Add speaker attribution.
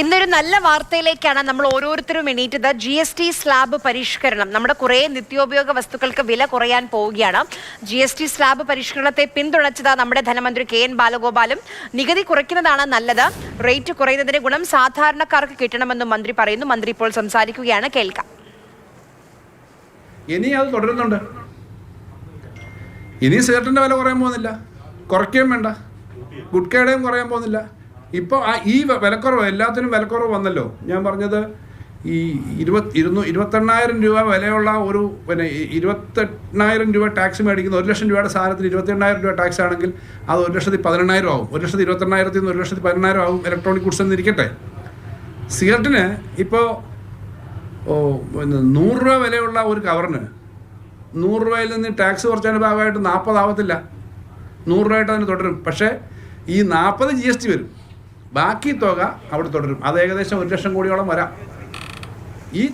Speaker 1: ഇന്നൊരു നല്ല വാർത്തയിലേക്കാണ് നമ്മൾ ഓരോരുത്തരും എണീറ്റത്. ജി എസ് ടി സ്ലാബ് പരിഷ്കരണം. നമ്മുടെ കുറേ നിത്യോപയോഗ വസ്തുക്കൾക്ക് വില കുറയാൻ പോവുകയാണ്. ജി എസ് ടി സ്ലാബ് പരിഷ്കരണത്തെ പിന്തുണച്ചത് നമ്മുടെ ധനമന്ത്രി കെ എൻ ബാലഗോപാലും. നികുതി കുറയ്ക്കുന്നതാണ് നല്ലത്. റേറ്റ് കുറയുന്നതിന് ഗുണം സാധാരണക്കാർക്ക് കിട്ടണമെന്നും മന്ത്രി പറയുന്നു. മന്ത്രി ഇപ്പോൾ സംസാരിക്കുകയാണ്. കേൾക്കാം.
Speaker 2: ഇനി അത് തുടരുന്നുണ്ട്. ഇനി സിഗരറ്റിന്റെ വില കുറയാൻ പോകുന്നില്ല. കുറയ്ക്കുകയും വേണ്ട. ഗുഡ്കയുടെയും കുറയാൻ പോകുന്നില്ല. ഇപ്പോൾ ആ ഈ വിലക്കുറവ് എല്ലാത്തിനും വിലക്കുറവ് വന്നല്ലോ. ഞാൻ പറഞ്ഞത് ഈ ഇരുപത് ഇരുന്നൂ ഇരുപത്തെണ്ണായിരം രൂപ വിലയുള്ള ഒരു പിന്നെ ഇരുപത്തെണ്ണായിരം രൂപ ടാക്സ് മേടിക്കുന്ന ഒരു ലക്ഷം രൂപയുടെ സാധനത്തിന് ഇരുപത്തെണ്ണായിരം രൂപ ടാക്സ് ആണെങ്കിൽ അത് ഒരു ലക്ഷത്തി പതിനെണ്ണായിരം ആവും. ഒരു ലക്ഷത്തി ഇരുപത്തെണ്ണായിരത്തിൽ നിന്ന് ഒരു ലക്ഷത്തി പതിനെണ്ണായിരം ആവും ഇലക്ട്രോണിക് ഗുഡ്സ് എന്നിരിക്കട്ടെ. സിഗരറ്റിന് ഇപ്പോൾ ഓ പിന്നെ നൂറ് രൂപ വിലയുള്ള ഒരു കവറിന് നൂറ് രൂപയിൽ നിന്ന് ടാക്സ് കുറച്ചതിന്റെ ഭാഗമായിട്ട് നാൽപ്പതാവത്തില്ല നൂറ് രൂപയായിട്ട് അതിന് തുടരും. പക്ഷേ ഈ നാൽപ്പത് ജി എസ് ടി വരും. ബാക്കി തുക അവിടെ തുടരും. അത് ഏകദേശം ഒരു ലക്ഷം കോടിയോളം വരാം. ഈ